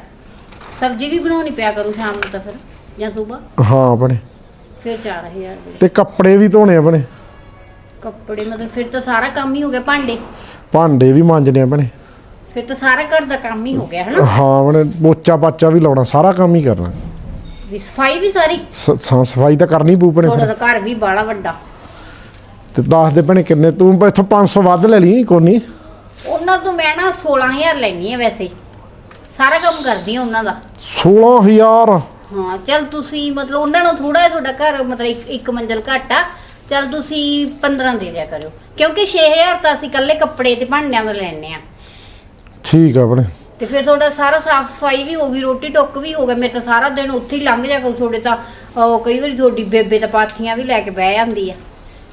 E: ਸਬਜ਼ੀ ਵੀ ਬਣਾਉਣੀ ਪਿਆ ਕਰੂ ਸ਼ਾਮ ਨੂੰ ਤਾਂ ਫਿਰ ਜਾਂ ਸਵੇਰ?
A: ਹਾਂ ਆਪਣੇ
E: ਫਿਰ 4000 ਦੇ।
A: ਤੇ ਕੱਪੜੇ ਵੀ ਧੋਣੇ ਆਪਣੇ
E: ਕੱਪੜੇ ਮਤਲਬ ਫਿਰ ਤਾਂ ਸਾਰਾ ਕੰਮ ਹੀ ਹੋ ਗਿਆ ਭਾਂਡੇ?
A: ਭਾਂਡੇ ਵੀ ਮਾਂਜਣੇ ਆਪਣੇ
E: ਫਿਰ ਤਾਂ ਸਾਰਾ ਘਰ ਦਾ ਕੰਮ ਹੀ ਹੋ ਗਿਆ ਹਨਾ?
A: ਹਾਂ ਆਪਣੇ ਪੋਚਾ ਪਾਚਾ ਵੀ ਲਾਉਣਾ ਸਾਰਾ ਕੰਮ ਹੀ ਕਰਨਾ।
E: ਵੀ ਸਫ਼ਾਈ ਵੀ ਸਾਰੀ?
A: ਸ- ਹਾਂ ਸਫ਼ਾਈ ਤਾਂ ਕਰਨੀ ਪਊ ਆਪਣੇ
E: ਥੋੜਾ ਤਾਂ ਘਰ ਵੀ ਬਾਲਾ ਵੱਡਾ।
A: ਤੇ ਦੱਸ ਦੇ ਭੈਣੇ ਕਿੰਨੇ ਤੂੰ ਇੱਥੋਂ 500 ਵੱਧ ਲੈ ਲਈ ਕੋਨੀ।
E: ਉਹਨਾਂ ਤੋਂ ਮੈਂ ਨਾ 16000 ਲੈਣੀ ਹੈ ਵੈਸੇ। ਸਾਰਾ ਕੰਮ ਕਰਦੀ ਹਾਂ ਉਹਨਾਂ ਦਾ।
A: 16000
E: ਹਾਂ ਚਲ ਤੁਸੀਂ ਮਤਲਬ ਉਹਨਾਂ ਨੂੰ ਥੋੜਾ ਜਿਹਾ ਤੁਹਾਡਾ ਘਰ ਮਤਲਬ ਇੱਕ, ਇੱਕ ਮੰਜ਼ਲ ਘੱਟ ਆ। ਚਲ ਤੁਸੀਂ 15 ਦੇ ਦਿਆ ਕਰਿਓ। ਕਿਉਂਕਿ 6000 ਤਾਂ ਅਸੀਂ ਇਕੱਲੇ ਕੱਪੜੇ ਤੇ ਭਾਂਡਿਆਂ ਦਾ ਲੈਣੇ ਆ
A: ਠੀਕ ਆ ਆਪਣੇ
E: ਤੇ ਫਿਰ ਤੁਹਾਡਾ ਸਾਰਾ ਸਾਫ਼ ਸਫ਼ਾਈ ਵੀ ਹੋ ਗਈ ਰੋਟੀ ਟੁੱਕ ਵੀ ਹੋ ਗਿਆ। ਮੇਰੇ ਤਾਂ ਸਾਰਾ ਦਿਨ ਉੱਥੇ ਹੀ ਲੰਘ ਜਾ ਕਰੂ ਤੁਹਾਡੇ ਤਾਂ ਉਹ ਕਈ ਵਾਰੀ ਤੁਹਾਡੀ ਬੇਬੇ ਤਾਂ ਪਾਥੀਆਂ ਵੀ ਲੈ ਕੇ ਬਹਿ ਜਾਂਦੀ ਆ।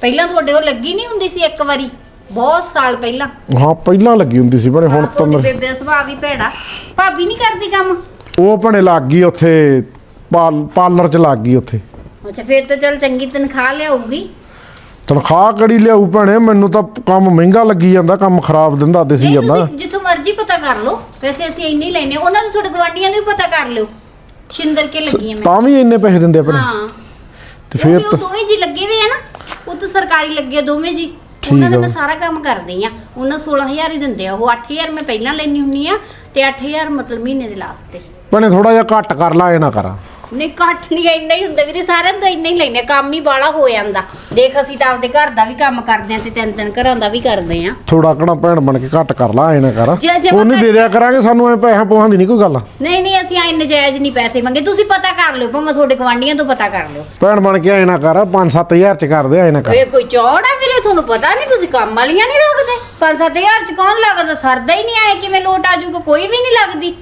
E: ਪਹਿਲਾਂ ਤੁਹਾਡੇ ਉਹ ਲੱਗੀ ਨਹੀਂ ਹੁੰਦੀ ਸੀ ਇੱਕ ਵਾਰੀ? ਬਹੁਤ ਸਾਲ ਪਹਿਲਾਂ।
A: ਹਾਂ ਪਹਿਲਾਂ ਲੱਗੀ ਹੁੰਦੀ ਸੀ ਭੈਣੇ ਹੁਣ ਤਾਂ
E: ਤੁਹਾਡੀ
A: ਮੇਰੇ-
E: ਬੇਬੇ ਦਾ ਸੁਭਾਅ ਵੀ ਭੈੜਾ। ਭਾਬੀ ਨਹੀਂ ਕਰਦੀ ਕੰਮ?
A: ਉਹ ਭੈਣੇ ਲੱਗ ਗਈ ਉੱਥੇ ਪਾਲ- ਪਾਰਲਰ ਚ ਲੱਗ ਗਈ ਉੱਥੇ।
E: ਅੱਛਾ ਫਿਰ ਤਾਂ ਚਲ ਚੰਗੀ ਤਨਖਾਹ ਲਿਆਊਗੀ।
A: ਤਨਖਾਹ ਕਿਹੜੀ ਲਿਆਊ ਭੈਣੇ? ਮੈਨੂੰ ਤਾਂ ਕੰਮ ਮਹਿੰਗਾ ਲੱਗੀ ਜਾਂਦਾ ਕੰਮ ਖਰਾਬ ਦਿੰਦਾ ਦਿਸੀ
E: ਨਹੀਂ
A: ਜਾਂਦਾ।
E: ਤੁਸੀਂ ਜਿੱਥੋਂ ਮਰਜ਼ੀ ਪਤਾ ਕਰ ਲਓ। ਵੈਸੇ ਅਸੀਂ ਇੰਨੇ ਹੀ ਲੈਨੇ ਉਹਨਾਂ ਦੇ ਤੁਹਾਡੇ ਗਵਾਂਢੀਆਂ ਨੂੰ ਵੀ ਪਤਾ ਕਰ ਲਿਓ। ਸ਼ਿੰਦਰ ਕੇ ਲੱਗੀ ਆ ਮੈਂ।
A: ਤਾਂ ਵੀ ਇੰਨੇ ਪੈਸੇ ਦਿੰਦੇ ਆ ਭੈਣੇ।
E: ਹਾਂ।
A: ਤੇ
E: ਫਿਰ
A: ਫਿਰ
E: ਉਹ
A: ਤਾਂ
E: ਦੋਵੇਂ ਜੀ ਲੱਗੇ ਹੋਏ ਆ ਨਾ। ਉਹ ਤਾਂ ਸਰਕਾਰੀ ਲੱਗੇ ਦੋਵੇਂ ਜੀ। ਉਹਨਾਂ ਦਾ। ਮੈਂ ਸਾਰਾ ਕੰਮ ਕਰਦੀ ਆ। ਉਹਨਾਂ 16000 ਹੀ ਦਿੰਦੇ ਆ। ਉਹ 8000 ਮੈਂ ਪਹਿਲਾਂ ਲੈਣੀ ਹੁੰਨੀ ਆ ਤੇ 8000 ਮਤਲਬ ਮਹੀਨੇ ਦੇ ਲਾਸਟ ਤੇ
A: ਭੈਣੇ ਥੋੜਾ ਜਿਹਾ ਘੱਟ ਕਰ ਲਾ ਇਹ ਨਾ ਕਰ।
E: ਨਹੀਂ ਘੱਟ ਨਹੀਂ ਇੰਨਾ ਹੀ ਹੁੰਦਾ ਵੀਰੇ ਸਾਰਿਆਂ ਦਾ ਇੰਨਾ ਹੀ ਲੈਨੇ ਕੰਮ ਹੀ ਬਾਲਾ ਹੋ ਜਾਂਦਾ। ਦੇਖ ਅਸੀਂ ਤਾਂ ਆਪਦੇ ਘਰ ਦਾ ਵੀ ਕੰਮ ਕਰਦੇ ਆ ਤੇ ਤਿੰਨ ਤਿੰਨ ਘਰਾਂ ਦਾ ਵੀ ਕਰਦੇ ਆ
A: ਥੋੜਾ ਕਣਾ ਭੈਣ ਬਣ ਕੇ ਘੱਟ ਕਰ ਲਾ ਨਾ ਕਰ।
E: ਜੇ- ਜੇ
A: ਦੇ ਦਿਆ ਕਰਾਂਗੇ ਸਾਨੂੰ ਐ ਪੈਸਾ ਪੋਹਾਂ ਦੀ ਨਹੀਂ ਕੋਈ ਗੱਲ।
E: ਨਹੀਂ ਨਹੀਂ ਅਸੀਂ ਆਏ ਨਜਾਇਜ਼ ਨਹੀਂ ਪੈਸੇ ਮੰਗੇ ਤੁਸੀਂ ਪਤਾ ਕਰ ਲਿਓ ਭਾਵੇਂ ਤੁਹਾਡੇ ਗਵਾਂਢੀਆਂ ਤੋਂ ਪਤਾ ਕਰ ਲਿਓ।
A: ਭੈਣ ਬਣ ਕੇ ਐ ਨਾ ਕਰ 5-7000 ਚ ਕਰ ਦੇ ਐ ਨਾ ਕਰ।
E: ਇਹ ਕੋਈ ਚੌੜ ਆ ਵੀਰੇ ਤੁਹਾਨੂੰ ਪਤਾ ਨਹੀਂ ਤੁਸੀਂ ਕੰਮ ਵਾਲੀਆਂ ਨਹੀਂ ਰੱਖਦੇ। 5-7000 ਚ ਕੌਣ ਲੱਗਦਾ? ਸਰਦਾ ਹੀ ਨਹੀਂ ਆਏ ਕਿਵੇਂ ਲੋਟ ਆ ਜੂਗਾ ਕੋਈ ਵੀ ਨਹੀਂ ਲੱਗਦੀ।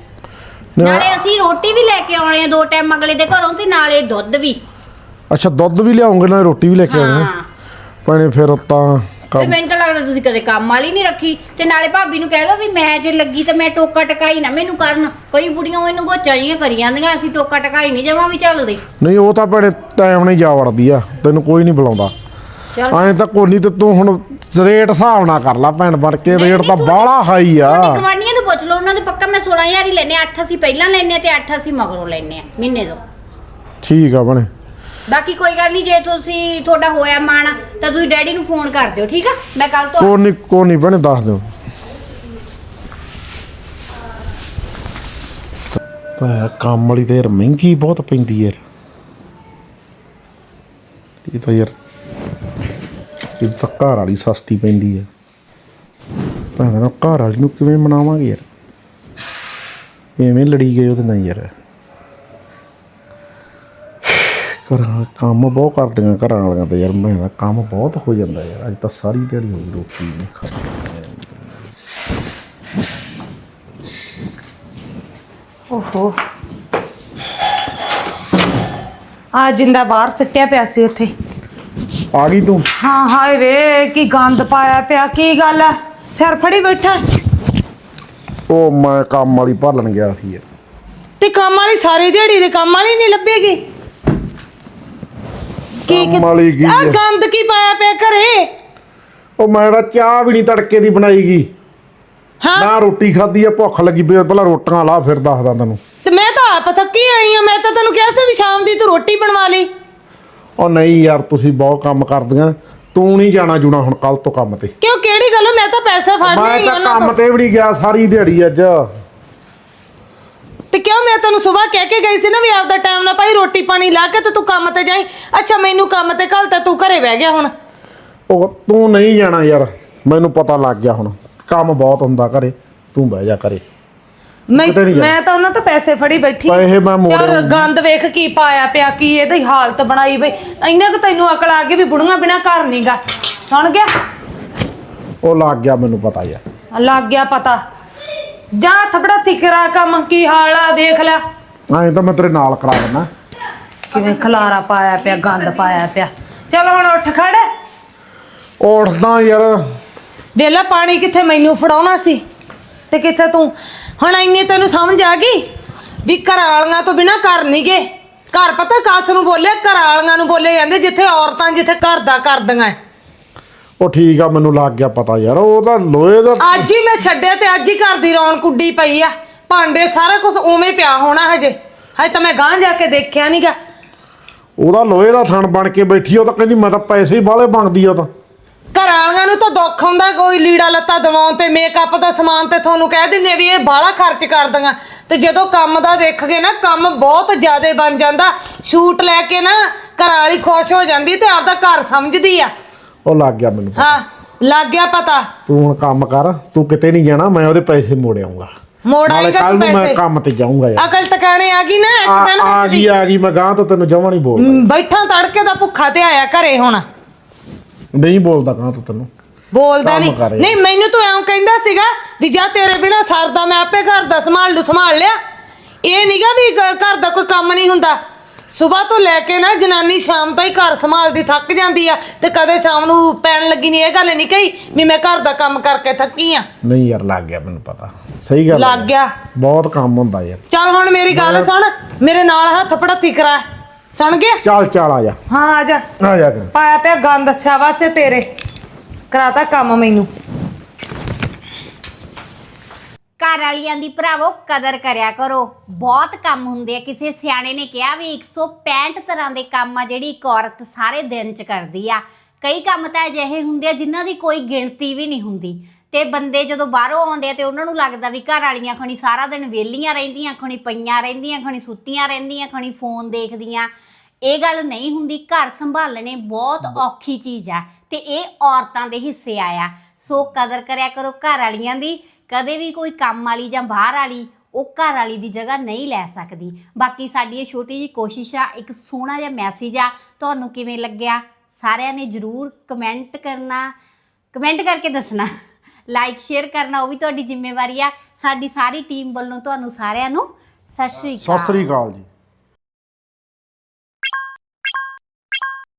E: ਨਾਲੇ ਅਸੀਂ ਰੋਟੀ ਵੀ ਲੈ ਕੇ ਆਉਣੇ ਆ ਦੋ ਟਾਈਮ ਅਗਲੇ ਦੇ ਘਰੋਂ ਤੇ ਨਾਲੇ ਦੁੱਧ ਵੀ।
A: ਅੱਛਾ ਦੁੱਧ ਵੀ ਲਿਆਉਂਗੇ ਨਾ ਰੋਟੀ ਵੀ ਲੈ ਕੇ ਆਉਣੀ
E: ਹਾਂ।
A: ਭੈਣੇ ਫਿਰ ਤਾਂ
E: ਤੇ
A: ਕੰਮ।
E: ਮੈਨੂੰ ਤਾਂ ਲੱਗਦਾ ਤੁਸੀਂ ਕਦੇ ਕੰਮ ਵਾਲੀ ਨਹੀਂ ਰੱਖੀ। ਤੇ ਨਾਲੇ ਭਾਬੀ ਨੂੰ ਕਹਿ ਲਓ ਵੀ ਮੈਂ ਜੇ ਲੱਗੀ ਤਾਂ ਮੈਂ ਟੋਕਾ ਟਕਾਈ ਨਾ ਮੈਨੂੰ ਕਰਨ। ਕਈ ਬੁੜੀਆਂ ਉਹ ਇਹਨੂੰ ਗੋਚਾਂ ਜੀਆਂ ਕਰੀ ਜਾਂਦੀਆਂ ਅਸੀਂ ਟੋਕਾ ਟਕਾਈ ਨਹੀਂ ਜਮਾਂ ਵੀ ਚੱਲਦੇ।
A: ਨਹੀਂ ਉਹ ਤਾਂ ਭੈਣੇ ਟਾਈਮ ਨਹੀਂ ਜਾ ਵੜਦੀ ਆ ਤੈਨੂੰ ਕੋਈ ਨਹੀਂ ਬੁਲਾਉਂਦਾ।
E: ਚਲ
A: ਐਂ ਤਾਂ ਕੋਈ ਨਹੀਂ ਤੇ ਤੂੰ ਹੁਣ ਰੇਟ ਹਿਸਾਬ ਨਾਲ ਕਰ ਲਾ ਭੈਣ ਬਣ ਕੇ ਰੇਟ ਤਾਂ ਬਾਹਲਾ ਹਾਈ ਆ।
E: ਤੁਹਾਡੇ ਲਓ ਉਹਨਾਂ ਦੇ ਪੱਕਾ ਮੈਂ 16000 ਹੀ ਲੈਨੇ 8 ਅਸੀਂ ਪਹਿਲਾਂ ਲੈਨੇ ਤੇ 8 ਅਸੀਂ ਮਗਰੋਂ ਲੈਨੇ ਆ ਮਹੀਨੇ ਤੋਂ।
A: ਠੀਕ ਆ ਭੈਣੇ।
E: ਬਾਕੀ ਕੋਈ ਗੱਲ ਨਹੀਂ ਜੇ ਤੁਸੀਂ ਤੁਹਾਡਾ ਹੋਇਆ ਮਨ ਤਾਂ ਤੁਸੀਂ ਡੈਡੀ ਨੂੰ ਫੋਨ ਕਰ ਦਿਓ ਠੀਕ ਆ? ਮੈਂ ਕੱਲ ਤੋਂ
A: ਕੋਈ ਨਹੀਂ ਕੋਈ ਨਹੀਂ ਭੈਣੇ ਦੱਸ ਦਿਓ। ਤਾਂ ਕੰਮ ਵਾਲੀ ਤੇ ਯਾਰ ਮਹਿੰਗੀ ਬਹੁਤ ਪੈਂਦੀ ਯਾਰ। ਇਹ ਤਾਂ ਯਾਰ ਇਹ ਤਾਂ ਘਰ ਵਾਲੀ ਸਸਤੀ ਪੈਂਦੀ ਹੈ ਭਾਵੇਂ ਘਰ ਵਾਲੀ ਨੂੰ ਕਿਵੇਂ ਮਨਾਵਾਂਗੇ ਯਾਰ? ਐਵੇਂ ਲੜੀ ਗਏ ਉਹਦੇ ਨਾਲ ਯਾਰ। ਘਰਾਂ ਕੰਮ ਬਹੁਤ ਕਰਦੀਆਂ ਘਰਾਂ ਵਾਲੀਆਂ ਤੇ ਯਾਰ ਮੈਂ ਕੰਮ ਬਹੁਤ ਹੋ ਜਾਂਦਾ ਯਾਰ। ਅੱਜ ਤਾਂ ਸਾਰੀ ਦਿਹਾੜੀ ਹੋ ਗਈ ਰੋਟੀ ਨਹੀਂ ਖਾਧੀ।
B: ਓਹੋ। ਆ ਜਿੰਦਾ ਬਾਹਰ ਸਿੱਟਿਆ ਪਿਆ ਸੀ ਉੱਥੇ।
A: ਆ ਗਈ ਤੂੰ?
B: ਹਾਂ ਹਾਏ ਵੇ ਕੀ ਗੰਦ ਪਾਇਆ ਪਿਆ ਕੀ ਗੱਲ ਆ? ਸਿਰ ਫੜੀ ਬੈਠਾ।
A: ਉਹ ਮੈਂ ਕੰਮ ਵਾਲੀ ਭਾਲਣ ਗਿਆ ਸੀ। ਯਾਰ
B: ਤੇ ਕੰਮ ਵਾਲੀ ਸਾਰੀ ਦਿਹਾੜੀ ਦੇ ਕੰਮ ਵਾਲੀ ਨਹੀਂ ਲੱਭੇਗੀ? ਕੀ
A: ਕੰਮ ਵਾਲੀ ਕੀ
B: ਆ
A: ਹੈ?
B: ਗੰਦ ਕੀ ਪਾਇਆ ਪਿਆ ਘਰੇ?
A: ਉਹ ਮੈਂ ਤਾਂ ਚਾਹ ਵੀ ਨਹੀਂ ਤੜਕੇ ਦੀ ਬਣਾਈ ਗਈ
B: ਹਾਂ।
A: ਨਾ ਰੋਟੀ ਖਾਧੀ ਆ ਭੁੱਖ ਲੱਗੀ ਪਈ ਆ, ਪਹਿਲਾਂ ਰੋਟੀਆਂ ਲਾ ਫਿਰ ਦੱਸਦਾ ਤੈਨੂੰ।
B: ਤੇ ਮੈਂ ਤਾਂ ਆਪ ਥੱਕੀ ਆਈ ਆ ਮੈਂ ਤਾਂ ਤੈਨੂੰ ਕਿਹਾ ਸੀ ਵੀ ਸ਼ਾਮ ਦੀ ਤੂੰ ਰੋਟੀ ਬਣਵਾ ਲਈ।
A: ਉਹ ਨਹੀਂ ਯਾਰ ਤੁਸੀਂ ਬਹੁਤ ਕੰਮ ਕਰਦੀਆਂ। ਤੂੰ ਨਹੀਂ ਜਾਣਾ ਜੂਣਾ ਹੁਣ ਕੱਲ ਤੋਂ ਕੰਮ ਤੇ।
B: ਕਿਉਂ ਕਿਹੜੀ ਗੱਲ ਮੈਂ ਤਾਂ ਪੈਸੇ ਫੜ
A: ਮੈਂ
B: ਲਈ
A: ਤਾਂ
B: ਉਹਨਾਂ
A: ਕੰਮ
B: ਤੋਂ।
A: ਤੇ ਵੀ ਨਹੀਂ ਗਿਆ ਸਾਰੀ ਦਿਹਾੜੀ ਅੱਜ।
B: ਤੇ ਕਿਉਂ ਮੈਂ ਤੈਨੂੰ ਸਵੇਰ ਕਹਿ ਕੇ ਗਈ ਸੀ ਨਾ ਵੀ ਆਪਦਾ ਟਾਈਮ ਨਾ ਭਾਈ ਰੋਟੀ ਪਾਣੀ ਲਾ ਕੇ ਤੇ ਤੂੰ ਕੰਮ ਤੇ ਜਾਈ। ਅੱਛਾ ਮੈਨੂੰ ਕੰਮ ਤੇ ਕੱਲ ਤਾਂ ਤੂੰ ਘਰੇ ਬਹਿ ਗਿਆ ਹੁਣ।
A: ਉਹ ਤੂੰ ਨਹੀਂ ਜਾਣਾ ਯਾਰ ਮੈਨੂੰ ਪਤਾ ਲੱਗ ਗਿਆ ਹੁਣ। ਕੰਮ ਬਹੁਤ ਹੁੰਦਾ ਘਰੇ ਤੂੰ ਬਹਿ ਜਾ ਘਰੇ।
B: ਮੈਂ
A: ਨਹੀਂ।
B: ਮੈਂ ਤਾਂ ਉਹਨਾਂ ਤੋਂ ਪੈਸੇ ਫੜੀ ਬੈਠੀ
A: ਪੈਸੇ ਮੈਂ ਮੋੜੇ
B: ਯਾਰ ਗੰਦ ਵੇਖ ਕੀ ਪਾਇਆ ਪਿਆ ਕੀ ਇਹਦੀ ਹਾਲਤ ਬਣਾਈ ਬਈ ਇੰਨਾ ਕਿ ਤੈਨੂੰ ਅਕਲ ਆ ਗਈ ਵੀ ਬੁੜੀਆਂ ਬਿਨਾ ਘਰ ਨਹੀਂਗਾ ਸੁਣ ਗਿਆ?
A: ਉਹ ਲੱਗ ਗਿਆ ਮੈਨੂੰ ਪਤਾ ਯਾਰ।
B: ਲੱਗ ਗਿਆ ਪਤਾ। ਜਾ ਥਪੜਾ ਤਿਕਰਾ ਕੰਮ ਕੀ ਹਾਲ ਆ ਵੇਖ ਲੈ।
A: ਐਂ ਤਾਂ ਮੈਂ ਤੇਰੇ ਨਾਲ ਕਰਾ ਦਿੰਦਾ
B: ਕਿਵੇਂ ਖਲਾਰਾ ਪਾਇਆ ਪਿਆ ਗੰਦ ਪਾਇਆ ਪਿਆ। ਚਲ ਹੁਣ ਉੱਠ ਖੜ।
A: ਉੱਠਦਾ ਯਾਰ।
B: ਵੇਲਾ ਪਾਣੀ ਕਿੱਥੇ ਮੈਨੂੰ ਫੜਾਉਣਾ ਸੀ। ਤੇ ਕਿੱਥੇ ਤੂੰ? ਹੁਣ ਇੰਨੀ ਤੈਨੂੰ ਸਮਝ ਆ ਗਈ ਵੀ ਘਰ ਵਾਲੀਆਂ ਤੋਂ ਬਿਨਾ ਘਰ ਨਹੀਂ ਗਏ। ਘਰ ਪਤਾ ਕਾਸ ਨੂੰ ਬੋਲੇ? ਘਰ ਵਾਲੀਆਂ ਨੂੰ ਬੋਲੇ ਜਾਂਦੇ ਜਿੱਥੇ ਔਰਤਾਂ ਜਿੱਥੇ ਘਰ ਦਾ ਕਰਦੀਆਂ ਐ।
A: ਉਹ ਠੀਕ ਆ ਮੈਨੂੰ ਲੱਗ ਗਿਆ ਪਤਾ ਯਾਰ ਉਹ ਤਾਂ ਲੋਹੇ ਦਾ
B: ਅੱਜ ਹੀ ਮੈਂ ਛੱਡਿਆ ਤੇ ਅੱਜ ਹੀ ਘਰ ਦੀ ਰੌਣਕ ਉੱਡੀ ਪਈ ਆ। ਭਾਂਡੇ ਸਾਰਾ ਕੁਝ ਉਵੇਂ ਹੀ ਪਿਆ ਹੋਣਾ ਹਜੇ। ਹਜੇ ਤਾਂ ਮੈਂ ਗਾਂ ਜਾ ਕੇ ਦੇਖਿਆ ਨਹੀਂਗਾ
A: ਉਹਦਾ ਲੋਹੇ ਦਾ ਥਣ ਬਣ ਕੇ ਬੈਠੀ ਆ, ਉਹ ਤਾਂ ਕਹਿੰਦੀ ਮੈਂ ਤਾਂ ਪੈਸੇ ਹੀ ਬਾਹਲੇ ਮੰਗਦੀ ਆ ਉਹ ਤਾਂ।
B: ਘਰ ਵਾਲੀਆਂ ਨੂੰ ਤਾਂ ਦੁੱਖ ਹੁੰਦਾ ਕੋਈ ਲੀੜਾ ਲੱਤਾ ਦਵਾਉਣ ਤੇ ਮੇਕਅਪ ਦਾ ਸਮਾਨ ਤੇ ਤੁਹਾਨੂੰ ਕਹਿ ਦਿੰਦੇ ਵੀ ਇਹ ਬਾਹਲਾ ਖਰਚ ਕਰਦੀਆਂ ਤੇ ਜਦੋਂ ਕੰਮ ਦਾ ਦੇਖਗੇ ਨਾ ਕੰਮ ਬਹੁਤ ਜ਼ਿਆਦਾ ਬਣ ਜਾਂਦਾ। ਸ਼ੂਟ ਲੈ ਕੇ ਨਾ ਘਰ ਵਾਲੀ ਖੁਸ਼ ਹੋ ਜਾਂਦੀ ਤੇ ਆਪਦਾ ਘਰ ਸਮਝਦੀ ਆ।
A: ਉਹ ਲੱਗ ਗਿਆ ਮੈਨੂੰ
B: ਹਾਂ ਲੱਗ ਗਿਆ ਪਤਾ।
A: ਤੂੰ ਹੁਣ ਕੰਮ ਕਰ ਤੂੰ ਕਿਤੇ ਨਹੀਂ ਜਾਣਾ ਮੈਂ ਉਹਦੇ ਪੈਸੇ ਮੋੜ ਆਉਂਗਾ
B: ਮੋੜ
A: ਨਾਲੇ
B: ਆਏਗਾ
A: ਕੱਲ
B: ਤੂੰ
A: ਨੂੰ ਮੈਂ
B: ਪੈਸੇ।
A: ਕੰਮ ਤੇ ਜਾਊਂਗਾ ਯਾਰ।
B: ਅਕਲ ਟਿਕਾਣੇ ਆ ਗਈ ਨਾ ਇੱਕ
A: ਆ
B: ਦਿਨ
A: ਆ
B: ਵਿੱਚ
A: ਗਈ
B: ਦੀ।
A: ਆ ਗਈ ਮੈਂ ਗਾਂ ਤੋਂ ਤੈਨੂੰ ਜਮਾਂ ਨਹੀਂ ਬੋਲਦਾ।
B: ਬੈਠਾ ਤੜਕੇ ਦਾ ਭੁੱਖਾ ਤੇ ਆਇਆ ਘਰੇ ਹੁਣ।
A: ਨਹੀਂ ਬੋਲਦਾ ਗਾਂ ਤੋਂ ਤੈਨੂੰ?
B: ਬੋਲਦਾ
A: ਕੰਮ
B: ਨਹੀਂ।
A: ਰਿਹਾ।
B: ਨਹੀਂ ਮੈਨੂੰ ਤੂੰ ਐਂ ਕਹਿੰਦਾ ਸੀਗਾ ਵੀ ਜਾ ਤੇਰੇ ਬਿਨਾ ਸਰਦਾ ਮੈਂ ਆਪੇ ਘਰ ਦਾ ਸੰਭਾਲ ਲੂ ਸੰਭਾਲ ਲਿਆ। ਇਹ ਨਹੀਂਗਾ ਵੀ ਘ- ਘਰ ਦਾ ਕੋਈ ਕੰਮ ਨਹੀਂ ਹੁੰਦਾ। ਸਵੇਰ ਤੋਂ ਲੈ ਕੇ ਨਾ ਜਨਾਨੀ ਸ਼ਾਮ ਤਾਈਂ ਘਰ ਸੰਭਾਲਦੀ ਥੱਕ ਜਾਂਦੀ ਆ ਤੇ ਕਦੇ ਸ਼ਾਮ ਨੂੰ ਪੈਣ ਲੱਗੀ ਨਹੀਂ ਇਹ ਗੱਲ ਨਹੀਂ ਕਹੀ ਵੀ ਮੈਂ ਘਰ ਦਾ ਕੰਮ ਕਰਕੇ ਥੱਕੀ ਆ।
A: ਨਹੀਂ ਯਾਰ ਲੱਗ ਗਿਆ ਮੈਨੂੰ ਪਤਾ। ਸਹੀ ਗੱਲ
B: ਲੱਗ
A: ਹੈ।
B: ਗਿਆ।
A: ਬਹੁਤ ਕੰਮ ਹੁੰਦਾ ਯਾਰ।
B: ਚੱਲ ਹੁਣ ਮੇਰੀ ਗੱਲ ਸੁਣ ਮੇਰੇ ਨਾਲ ਹੱਥ ਫੜਾਤੀ ਕਰਾ। ਸੁਣ ਗਿਆ?
A: ਚੱਲ ਚੱਲ ਆ ਜਾ।
B: ਹਾਂ ਆ ਜਾ।
A: ਆ ਜਾ ਕਰ
B: ਪਾਇਆ ਪਿਆ ਗੰਦ ਸ਼ਾਬਾਸ਼ ਏ ਤੇਰੇ। ਕਰਾਤਾ ਕੰਮ ਮੈਨੂੰ।
E: ਘਰ ਵਾਲੀਆਂ ਦੀ ਭਰਾਵੋ ਕਦਰ ਕਰਿਆ ਕਰੋ। ਬਹੁਤ ਕੰਮ ਹੁੰਦੇ ਆ। ਕਿਸੇ ਸਿਆਣੇ ਨੇ ਕਿਹਾ ਵੀ 165 ਤਰ੍ਹਾਂ ਦੇ ਕੰਮ ਆ ਜਿਹੜੀ ਇੱਕ ਔਰਤ ਸਾਰੇ ਦਿਨ ਚ ਕਰਦੀ ਆ। ਕਈ ਕੰਮ ਤਾਂ ਅਜਿਹੇ ਹੁੰਦੇ ਆ ਜਿਨ੍ਹਾਂ ਦੀ ਕੋਈ ਗਿਣਤੀ ਵੀ ਨਹੀਂ ਹੁੰਦੀ। ਤੇ ਬੰਦੇ ਜਦੋਂ ਬਾਹਰੋਂ ਆਉਂਦੇ ਆ ਤੇ ਉਹਨਾਂ ਨੂੰ ਲੱਗਦਾ ਵੀ ਘਰ ਵਾਲੀਆਂ ਖਣੀ ਸਾਰਾ ਦਿਨ ਵਿਹਲੀਆਂ ਰਹਿੰਦੀਆਂ ਖਣੀ ਪਈਆਂ ਰਹਿੰਦੀਆਂ ਖਣੀ ਸੁੱਤੀਆਂ ਰਹਿੰਦੀਆਂ ਖਣੀ ਫੋਨ ਦੇਖਦੀਆਂ। ਇਹ ਗੱਲ ਨਹੀਂ ਹੁੰਦੀ ਘਰ ਸੰਭਾਲਣੇ ਬਹੁਤ ਔਖੀ ਚੀਜ਼ ਆ ਤੇ ਇਹ ਔਰਤਾਂ ਦੇ ਹਿੱਸੇ ਆਇਆ ਸੋ ਕਦਰ ਕਰਿਆ ਕਰੋ ਘਰ ਵਾਲੀਆਂ ਦੀ ਕਦੇ ਵੀ ਕੋਈ ਕੰਮ ਵਾਲੀ ਜਾਂ ਬਾਹਰ ਵਾਲੀ ਉਹ ਘਰ ਵਾਲੀ ਦੀ ਜਗ੍ਹਾ ਨਹੀਂ ਲੈ ਸਕਦੀ। ਬਾਕੀ ਸਾਡੀ ਇਹ ਛੋਟੀ ਜੀ ਕੋਸ਼ਿਸ਼ ਆ ਇੱਕ ਸੋਹਣਾ ਜਿਹਾ ਮੈਸੇਜ ਆ ਤੁਹਾਨੂੰ ਕਿਵੇਂ ਲੱਗਿਆ? ਸਾਰਿਆਂ ਨੇ ਜਰੂਰ ਕਮੈਂਟ ਕਰਨਾ ਕਮੈਂਟ ਕਰਕੇ ਦੱਸਣਾ। ਲਾਈਕ ਸ਼ੇਅਰ ਕਰਨਾ, ਉਹ ਵੀ ਤੁਹਾਡੀ ਜ਼ਿੰਮੇਵਾਰੀ ਆ। ਸਾਡੀ ਸਾਰੀ ਟੀਮ ਵੱਲੋਂ ਤੁਹਾਨੂੰ ਸਾਰਿਆਂ ਨੂੰ ਸਤਿ ਸ਼੍ਰੀ ਅਕਾਲ।
A: ਸਤਿ ਸ੍ਰੀ ਅਕਾਲ ਜੀ।